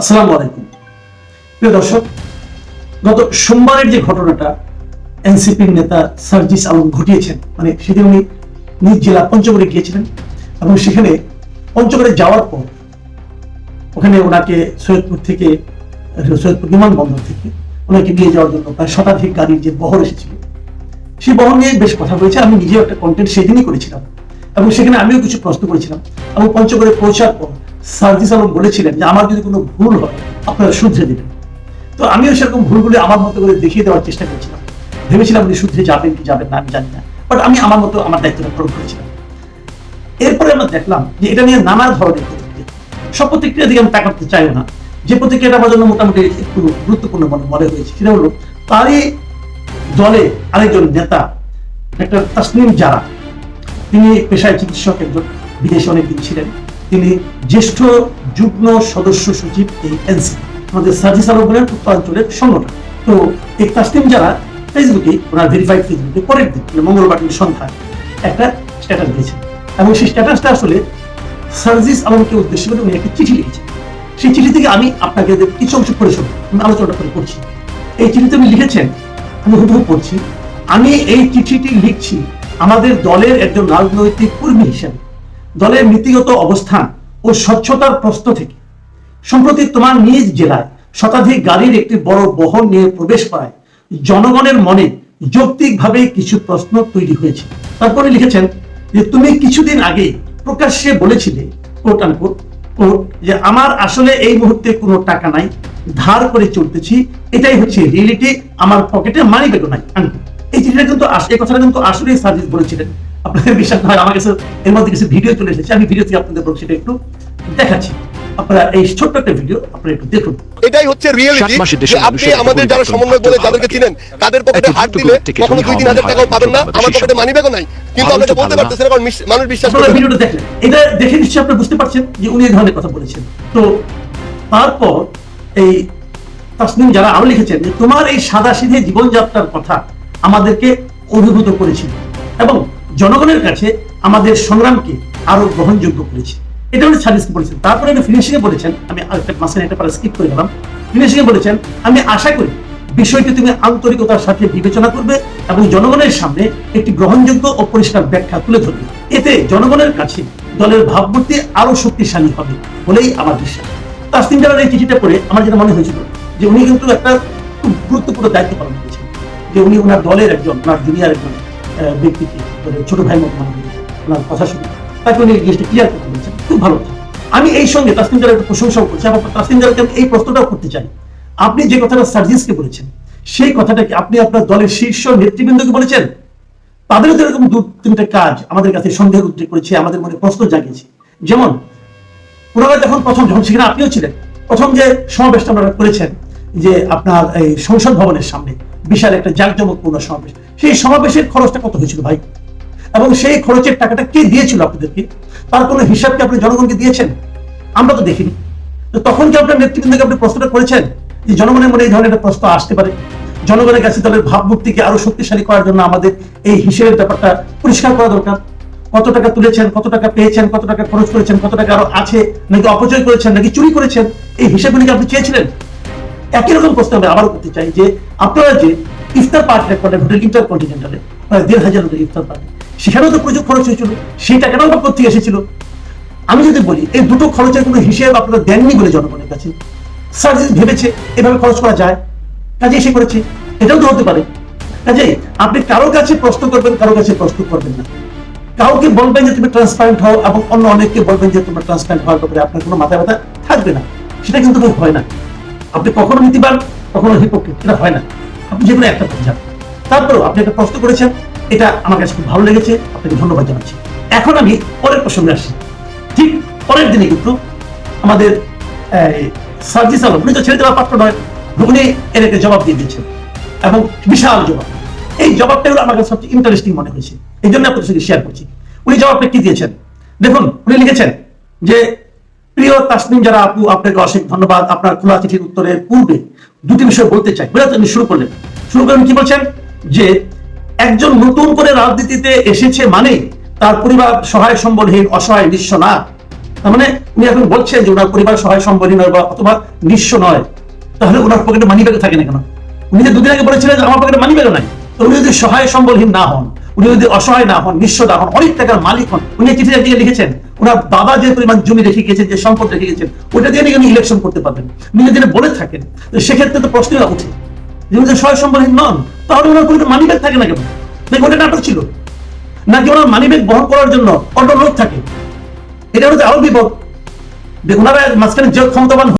আসসালামু আলাইকুম। প্রিয় দর্শক, গত সোমবারের যে ঘটনাটা এনসিপির নেতা সার্জিস আলম ঘটিয়েছেন মানে সেদিন উনি নিজ জেলা পঞ্চগড়ে গিয়েছিলেন এবং সেখানে পঞ্চগড়ে যাওয়ার পর ওখানে ওনাকে সৈয়দপুর থেকে, সৈয়দপুর বিমানবন্দর থেকে ওনাকে নিয়ে যাওয়ার জন্য প্রায় শতাধিক গাড়ির যে বহর এসেছিল, সেই বহর নিয়ে বেশ কথা বলেছে আমি নিজেও একটা কন্টেন্ট সেদিনই করেছিলাম এবং সেখানে আমিও কিছু প্রশ্ন করেছিলাম এবং পঞ্চগড়ে পৌঁছার পর সার্জিস আলম বলেছিলেন যে আমার যদি কোনো ভুল হয়, আপনারা শুধরে দেবেন। তো আমিও সেরকম ভুলগুলি আমার মতো করে দেখিয়ে দেওয়ার চেষ্টা করেছিলাম। ভেবেছিলাম উনি শুধরে যাবেন কি যাবেন না, আমি জানি না। বাট আমি আমার মতো আমার দায়িত্বটা পালন করেছিলাম। এরপরে আমরা দেখলাম যে এটা নিয়ে নানা ধরনের প্রতিক্রিয়া। সব প্রতিক্রিয়া দিকে আমি তাকাতে চাইও না। যে প্রতিক্রিয়াটা আমার জন্য মোটামুটি একটু গুরুত্বপূর্ণ মনে মনে হয়েছে। সেটা হলো, তারই দলে আরেকজন নেতা একটা তাসনিম যারা তিনি পেশায় চিকিৎসক একজন, বিদেশে অনেকদিন ছিলেন। তিনি জ্যেষ্ঠ যুগ্ম সদস্য সচিব এই এনসি, আমাদের সার্জিস আলম বলেন উত্তরাঞ্চলের সংগঠন তো এই তাসনিম যারা ফেসবুকে ওনার ভেরিফাইড ফেসবুকে পরের দিন মানে মঙ্গলবার দিন সন্ধ্যায় একটা স্ট্যাটাস দিয়েছেন। এবং সেই স্ট্যাটাসটা আসলে সার্জিস আলমকে উদ্দেশ্য করে উনি একটা চিঠি লিখেছেন। সেই চিঠি থেকে আমি আপনাকে কিছু অংশ পড়ে শোনাবো, আমি আলোচনাটা করে পড়ছি। এই চিঠিতে উনি লিখেছেন, আমি হুবহু পড়ছি, আমি এই চিঠিটি লিখছি আমাদের দলের একজন রাজনৈতিক কর্মী হিসেবে। দলের নীতিগত অবস্থান ও স্বচ্ছতার প্রশ্ন থেকে। সম্প্রতি তোমার নিজ জেলায় শতাধিক গাড়ির একটি বড় বহন নিয়ে প্রবেশ করায় জনগণের মনে যৌক্তিকভাবে কিছু প্রশ্ন তৈরি হয়েছে। তারপরে লিখেছেন যে, তুমি কিছুদিন আগে প্রকাশ্যে বলেছিলে কোট আনকোট কোট যে আমার আসলে এই মুহূর্তে কোনো টাকা নাই, ধার করে চলতেছি, এটাই হচ্ছে রিয়েলিটি আমার পকেটে মানি ব্যাগও নাই এই চিঠিটা কিন্তু এই কথাটা কিন্তু আসলে সার্জিস বলেছিলেন। আপনাদের বিশ্বাস না হয় আমার কাছে এর মধ্যে কিছু ভিডিও চলে এসেছে। আমি ভিডিও থেকে আপনাদের বলছি সেটা একটু দেখাচ্ছি। আপনারা এই ছোট্ট একটা ভিডিও আপনারা একটু দেখুন। এটাই হচ্ছে রিয়েলিটি আপনি আমাদের যারা সমন্বয় বলে যাদেরকে চিনেন তাদের পকেটে হাত দিলে কখনো দুই তিন হাজার টাকাও পাবেন না। আমার পকেটে মানি ব্যাগও নাই। কিন্তু আমরা বলতে ভালো। পারতেছি না কারণ মানুষ বিশ্বাস করে ভিডিওটা দেখলেন। এটা দেখে নিশ্চয়ই আপনি বুঝতে পারছেন যে উনি এই ধরনের কথা বলেছেন। তো তারপর এই তাসনিম যারা আরও লিখেছেন যে তোমার এই সাদা সিধে জীবনযাত্রার কথা আমাদেরকে অভিভূত করেছিল। এবং জনগণের কাছে আমাদের সংগ্রামকে আরও গ্রহণযোগ্য করেছে। এটা উনি সার্ভিসকে বলেছেন। তারপরে উনি ফিনিশিং এ বলেছেন, আমি আরেকটা মাসে একটা পারা স্কিপ করে গেলাম। ফিনিশিং এ বলেছেন, আমি আশা করি বিষয়টি তুমি আন্তরিকতার সাথে বিবেচনা করবে এবং জনগণের সামনে একটি গ্রহণযোগ্য ও পরিষ্কার ব্যাখ্যা তুলে ধরবে। এতে জনগণের কাছে দলের ভাবমূর্তি আরও শক্তিশালী হবে বলেই আমার বিশ্বাস। তাসনিম জানার এই চিঠিটা পড়ে আমার যেটা মনে হয়েছিল যে উনি কিন্তু একটা খুব গুরুত্বপূর্ণ দায়িত্ব পালন করেছেন। যে উনি ওনার দলের একজন, ওনার জুনিয়র একজন। ব্যক্তিকে মানে ছোট ভাই মতো মনে করেন ওনার কথা শুনে, তাকে উনি জিনিসটা ক্লিয়ার করতে বলেছেন। খুব ভালো আমি এই সঙ্গে তাসনিম জানার একটা প্রশংসাও করছি, এবং তাসনিম জানাকে আমি এই প্রশ্নটাও করতে চাই। আপনি যে কথাটা সার্জিসকে বলেছেন, সেই কথাটাকে আপনি আপনার দলের শীর্ষ নেতৃবৃন্দকে বলেছেন? তাদেরও তো এরকম দু, তিনটা কাজ আমাদের কাছে সন্দেহ উদ্রেক করেছে, আমাদের মনে প্রশ্ন জাগিয়েছে। যেমন, ওনারা যখন প্রথম, যখন সেখানে আপনিও ছিলেন, প্রথম যে সমাবেশটা আপনারা করেছেন, যে আপনার এই সংসদ ভবনের সামনে বিশাল একটা জাঁকজমকপূর্ণ সমাবেশ। সেই সমাবেশের খরচটা কত হয়েছিল ভাই? এবং সেই খরচের টাকাটা কে দিয়েছিল আপনাদেরকে? তার কোনো হিসাব কি আপনি জনগণকে দিয়েছেন? আমরা তো দেখিনি। তো তখন কি আপনার নেতৃবৃন্দকে আপনি প্রশ্নটা করেছেন যে জনগণের মনে এই ধরনের একটা প্রশ্ন আসতে পারে, জনগণের কাছে দলের ভাবমূর্তিকে আরও শক্তিশালী করার জন্য আমাদের এই হিসেবের ব্যাপারটা পরিষ্কার করা দরকার। কত টাকা তুলেছেন, কত টাকা পেয়েছেন, কত টাকা খরচ করেছেন, কত টাকা আরও আছে, নাকি অপচয় করেছেন, নাকি চুরি করেছেন, এই হিসেবগুলি কি আপনি চেয়েছিলেন? একই রকম প্রশ্ন আমি আবারও করতে চাই যে আপনারা যে ইফতার পার্টি করেন হোটেল ইন্টার কন্টিনেন্টালে প্রায় দেড় হাজার লোকের ইফতার পার্টি, সেখানেও তো প্রচুর খরচ হয়েছিল, সেই টাকাটাও বা কোথেকে এসেছিল? আমি যদি বলি, এই দুটো খরচের কোনো হিসেব আপনারা দেননি বলে জনগণের কাছে? সার্জিস ভেবেছে এভাবে খরচ করা যায় কাজে এসে করেছে, এটাও তো হতে পারে। কাজে আপনি কারোর কাছে প্রশ্ন করবেন, কারোর কাছে প্রশ্ন করবেন না। কাউকে বলবেন যে তুমি ট্রান্সপারেন্ট হও এবং অন্য অনেককে বলবেন যে তোমরা ট্রান্সপারেন্ট হওয়ার ব্যাপারে আপনার কোনো মাথা ব্যথা থাকবে না, সেটা কিন্তু হয় না। আপনি কখনো নীতিবান, কখনো হিপোক্রেট এটা হয় না। আপনি যে কোনো একটা যান। তারপরেও আপনি একটা প্রশ্ন করেছেন, এটা আমার কাছে খুব ভালো লেগেছে, আপনাকে ধন্যবাদ জানাচ্ছি। এখন আমি পরের প্রসঙ্গে আসি ঠিক পরের দিনে কিন্তু আমাদের সার্জিস আলম, উনি তো ছেড়ে দেওয়ার পাত্র নয়, উনি এর একটা জবাব দিয়ে দিয়েছেন। এবং বিশাল জবাব। এই জবাবটা হলো আমার কাছে সবচেয়ে ইন্টারেস্টিং মনে হয়েছে। এই জন্য আপনাদের সঙ্গে শেয়ার করছি। উনি জবাবটা কি দিয়েছেন? দেখুন, উনি লিখেছেন যে প্রিয় তাসনিম যারা আপু, আপনাকে অশেষ ধন্যবাদ। আপনার খোলা চিঠির উত্তরের পূর্বে দুটি বিষয় বলতে চাই। বুঝলেন তো? শুরু করলেন। শুরু করেন কি বলছেন? যে একজন নতুন করে রাজনীতিতে এসেছে মানে তার পরিবার সহায় সম্বলহীন, অসহায়, নিঃস্ব না। তার মানে উনি এখন বলছেন যে ওনার পরিবার সহায় সম্বলী নয় বা অথবা নিঃস্ব নয়। তাহলে ওনার পকেটে মানি ব্যাগ থাকে না কেন? উনি যে দুদিন আগে বলেছিলেন যে আমার পকেটে মানি ব্যাগ নাই উনি যদি সহায় সম্বলহীন না হন, উনি যদি অসহায় না হন, নিঃস্ব না হন, অনেক টাকার মালিক হন, উনি চিঠি একদিকে লিখেছেন? ওনার বাবা যে পরিমাণ জমি রেখে গেছেন যে সম্পদ রেখে গেছেন ওটা দিয়ে নাকি ইলেকশন করতে পারবেন। নিজে যদি বলে থাকেন সেক্ষেত্রে তো প্রশ্নই উঠে যে উনি যদি সহায় সম্বলহীন নন, তাহলে ওনার কোনো মানি ব্যাগ থাকে না কেন? নাকি ওটা নাটক ছিল? নাকি ওনার মানি ব্যাগ বহন করার জন্য অন্য লোক থাকে? এটা হচ্ছে আরও বিপদ। দেখুন, ওনারা মাঝখানে যে ক্ষমতাবান